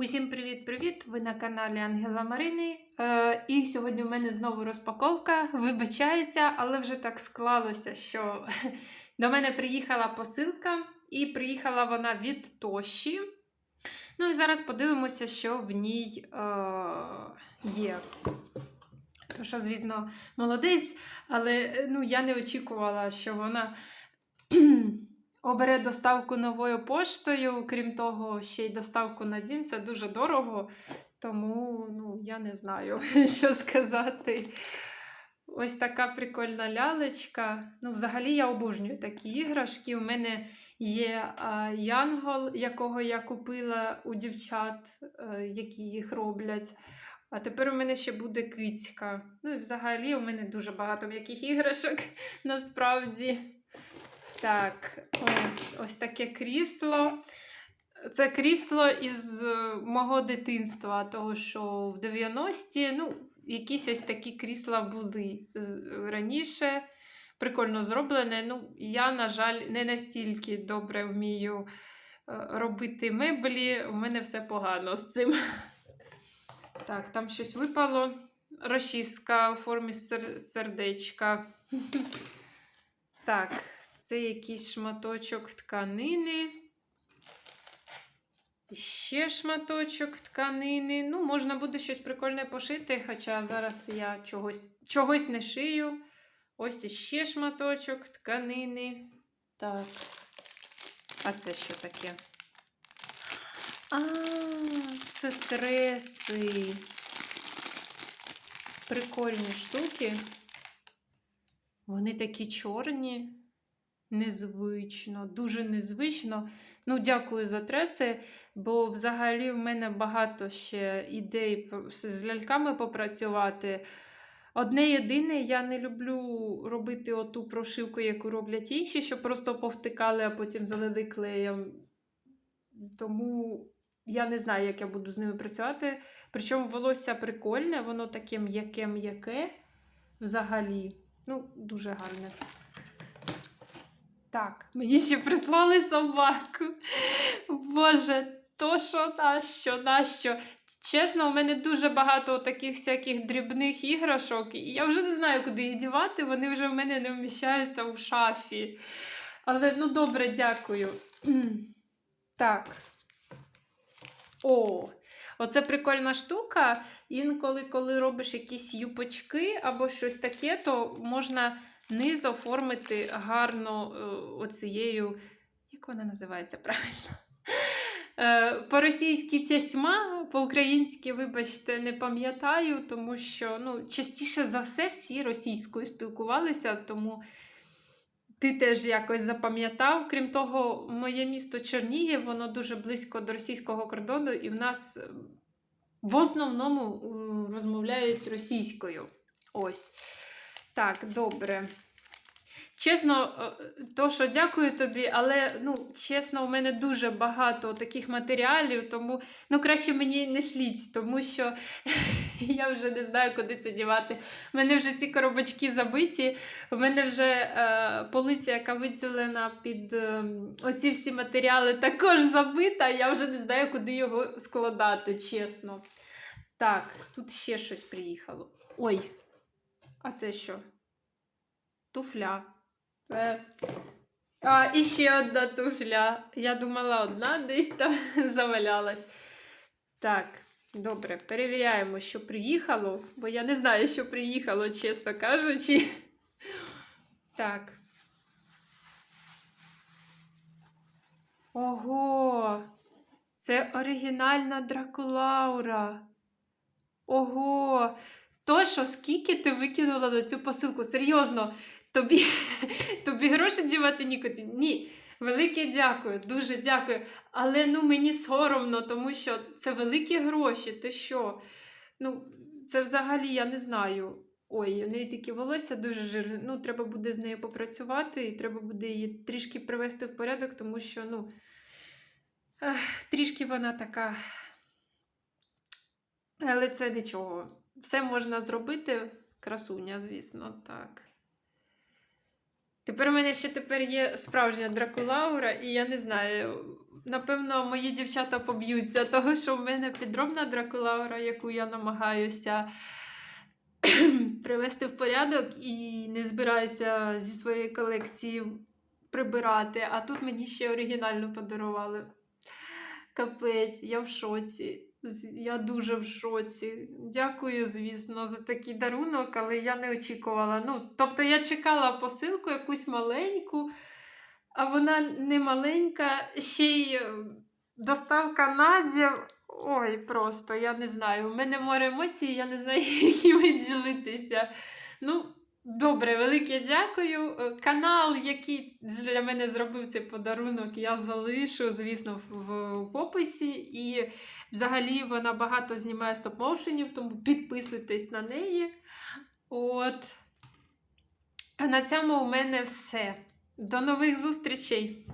Усім привіт-привіт! Ви на каналі Ангела Марини. Е, і сьогодні в мене знову розпаковка. Вибачаюся, але вже так склалося, що до мене приїхала посилка, і приїхала вона від Тоші. Ну і зараз подивимося, що в ній е, є. Тоша, звісно, молодець, але ну, я не очікувала, що вона обере доставку новою поштою. Крім того, ще й доставку на дім. Це дуже дорого. Тому ну, я не знаю, що сказати. Ось така прикольна лялечка. Ну, взагалі я обожнюю такі іграшки. У мене є а, янгол, якого я купила у дівчат, а, які їх роблять. А тепер у мене ще буде кицька. Ну і взагалі у мене дуже багато м'яких іграшок насправді. Так, ось таке крісло. Це крісло із е, мого дитинства, того що в 90-ті, ну, якісь ось такі крісла були раніше. Прикольно зроблене. Ну, я, на жаль, не настільки добре вмію е, робити меблі. У мене все погано з цим. Так, там щось випало. Розчіска у формі сердечка. Так, це якийсь шматочок тканини. Ще шматочок тканини. Ну, можна буде щось прикольне пошити, хоча зараз я чогось, чогось не шию. Ось іще шматочок тканини. Так. А це що таке? А, це треси. Прикольні штуки. Вони такі чорні. Незвично, дуже незвично. Ну, дякую за треси, бо взагалі в мене багато ще ідей з ляльками попрацювати. Одне єдине, я не люблю робити оту прошивку, яку роблять інші, що просто повтикали, а потім залили клеєм. Тому я не знаю, як я буду з ними працювати. Причому волосся прикольне, воно таке м'яке-м'яке взагалі. Ну, дуже гарне. Так, мені ще прислали собаку. Боже, то що нащо, нащо? Чесно, у мене дуже багато таких всяких дрібних іграшок, і я вже не знаю, куди їх дівати, вони вже в мене не вміщаються у шафі. Але ну добре, дякую. Так. О, оце прикольна штука. Інколи, коли робиш якісь юпочки або щось таке, то можна низ оформити гарно е, оцією, як вона називається правильно? Е, По-російськи тясьма, по-українськи, вибачте, не пам'ятаю, тому що ну, частіше за все всі російською спілкувалися, тому ти теж якось запам'ятав. Крім того, моє місто Чернігів, воно дуже близько до російського кордону, і в нас е, в основному розмовляють російською. Ось. Так, добре. Чесно, е, то що дякую тобі, але ну, чесно, у мене дуже багато таких матеріалів, тому ну, краще мені не шліть, тому що я вже не знаю, куди це дівати. У мене вже всі коробочки забиті, у мене вже е, полиця, яка виділена під е, оці всі матеріали, також забита. Я вже не знаю, куди його складати, чесно. Так, тут ще щось приїхало. Ой, а це що? Туфля. Е. А, і ще одна туфля. Я думала, одна десь там завалялась. Так, добре, перевіряємо, що приїхало, бо я не знаю, що приїхало, чесно кажучи. Так. Ого! Це оригінальна Дракулаура. Ого! То що, скільки ти викинула на цю посилку? Серйозно, тобі, тобі гроші дівати нікуди? Ні. Велике дякую, дуже дякую. Але ну мені соромно, тому що це великі гроші. Ти що? Ну, це взагалі я не знаю. Ой, у неї таке волосся дуже жирне. Ну, треба буде з нею попрацювати, і треба буде її трішки привести в порядок, тому що, ну, ех, трішки вона така. Але це нічого. Все можна зробити. Красуня, звісно, так. Тепер у мене ще тепер є справжня Дракулаура, і я не знаю. Напевно, мої дівчата поб'ються того, що в мене підробна Дракулаура, яку я намагаюся привести в порядок і не збираюся зі своєї колекції прибирати. А тут мені ще оригінальну подарували. Капець, я в шоці. Я дуже в шоці. Дякую, звісно, за такий дарунок, але я не очікувала. Ну, тобто я чекала посилку якусь маленьку, а вона не маленька, ще й е, доставка Надя. Ой, просто я не знаю. У мене море емоцій, я не знаю, якими ділитися. Ну, добре, велике дякую. Е, Канал, який для мене зробив цей подарунок, я залишу, звісно, в, описі. І взагалі вона багато знімає стоп-моушенів, тому підписуйтесь на неї. От. А на цьому у мене все. До нових зустрічей!